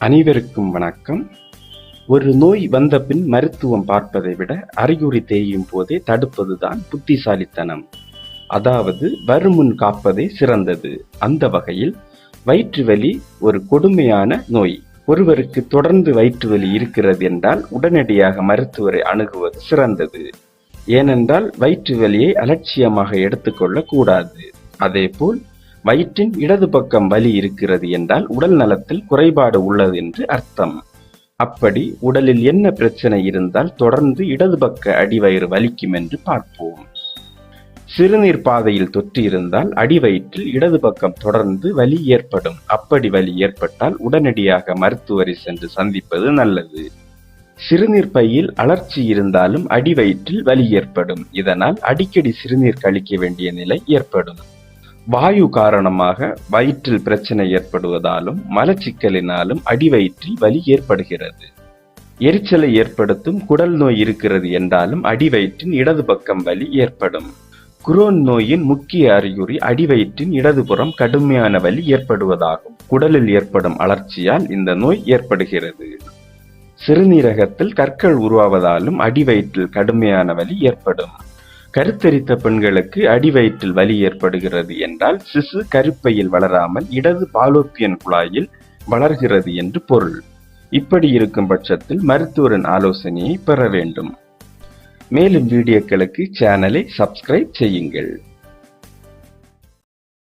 அனைவருக்கும் வணக்கம். ஒரு நோய் வந்த பின் மருத்துவம் பார்ப்பதை விட அறிகுறி தெரியும் போதே தடுப்பதுதான் புத்திசாலித்தனம். அதாவது வருமுன் காப்பதே சிறந்தது. அந்த வகையில் வயிற்று வலி ஒரு கொடுமையான நோய். ஒருவருக்கு தொடர்ந்து வயிற்று வலி இருக்கிறது என்றால் உடனடியாக மருத்துவரை அணுகுவது சிறந்தது. ஏனென்றால் வயிற்று வலியை அலட்சியமாக எடுத்துக்கொள்ளக்கூடாது. அதேபோல் வயிற்றின் இடது பக்கம் வலி இருக்கிறது என்றால் உடல் நலத்தில் குறைபாடு உள்ளது என்று அர்த்தம். அப்படி உடலில் என்ன பிரச்சனை இருந்தால் தொடர்ந்து இடது பக்க அடிவயிறு வலிக்கும் என்று பார்ப்போம். சிறுநீர் பாதையில் தொற்று இருந்தால் அடிவயிற்றில் இடது பக்கம் தொடர்ந்து வலி ஏற்படும். அப்படி வலி ஏற்பட்டால் உடனடியாக மருத்துவரை சென்று சந்திப்பது நல்லது. சிறுநீர் பையில் அலர்ச்சி இருந்தாலும் அடிவயிற்றில் வலி ஏற்படும். இதனால் அடிக்கடி சிறுநீர் கழிக்க வேண்டிய நிலை ஏற்படும். வாயு காரணமாக வயிற்றில் பிரச்சனை ஏற்படுவதாலும் மலச்சிக்கலினாலும் அடிவயிற்றில் வலி ஏற்படுகிறது. எரிச்சலை ஏற்படுத்தும் குடல் நோய் இருக்கிறது என்றாலும் அடிவயிற்றின் இடது பக்கம் வலி ஏற்படும். குரோன் நோயின் முக்கிய அறிகுறி அடிவயிற்றின் இடதுபுறம் கடுமையான வலி ஏற்படுவதாகும். குடலில் ஏற்படும் அலர்ச்சியால் இந்த நோய் ஏற்படுகிறது. சிறுநீரகத்தில் கற்கள் உருவாவதாலும் அடிவயிற்றில் கடுமையான வலி ஏற்படும். கருத்தரித்த பெண்களுக்கு அடிவயிற்றில் வலி ஏற்படுகிறது என்றால் சிசு கருப்பையில் வளராமல் இடது பாலோப்பியன் குழாயில் வளர்கிறது என்று பொருள். இப்படி இருக்கும் பட்சத்தில் மருத்துவரின் ஆலோசனையை பெற வேண்டும். மேலும் வீடியோக்களுக்கு சேனலை சப்ஸ்கிரைப் செய்யுங்கள்.